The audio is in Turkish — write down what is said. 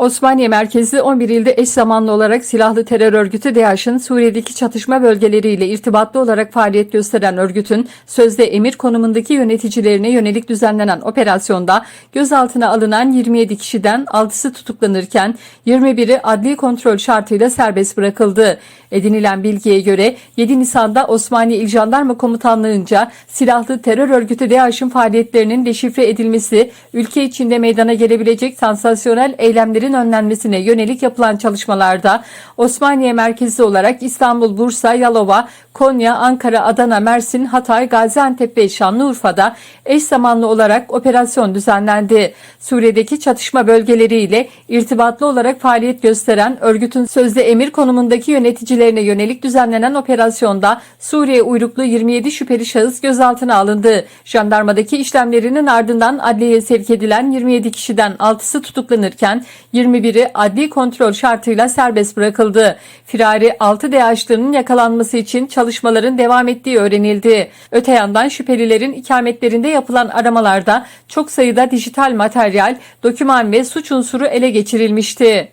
Osmaniye merkezli 11 ilde eş zamanlı olarak silahlı terör örgütü DAEŞ'in Suriye'deki çatışma bölgeleriyle irtibatlı olarak faaliyet gösteren örgütün sözde emir konumundaki yöneticilerine yönelik düzenlenen operasyonda gözaltına alınan 27 kişiden 6'sı tutuklanırken 21'i adli kontrol şartıyla serbest bırakıldı. Edinilen bilgiye göre 7 Nisan'da Osmaniye İl Jandarma Komutanlığı'nca silahlı terör örgütü DAEŞ'in faaliyetlerinin deşifre edilmesi, ülke içinde meydana gelebilecek sansasyonel eylemlerin önlenmesine yönelik yapılan çalışmalarda Osmaniye merkezli olarak İstanbul, Bursa, Yalova, Konya, Ankara, Adana, Mersin, Hatay, Gaziantep ve Şanlıurfa'da eş zamanlı olarak operasyon düzenlendi. Suriye'deki çatışma bölgeleriyle irtibatlı olarak faaliyet gösteren örgütün sözde emir konumundaki yöneticilerine yönelik düzenlenen operasyonda Suriye uyruklu 27 şüpheli şahıs gözaltına alındı. Jandarmadaki işlemlerinin ardından adliyeye sevk edilen 27 kişiden 6'sı tutuklanırken 21'i adli kontrol şartıyla serbest bırakıldı. Firari 6 DAEŞ'lının yakalanması için çalışmaların devam ettiği öğrenildi. Öte yandan şüphelilerin ikametlerinde yapılan aramalarda çok sayıda dijital materyal, doküman ve suç unsuru ele geçirilmişti.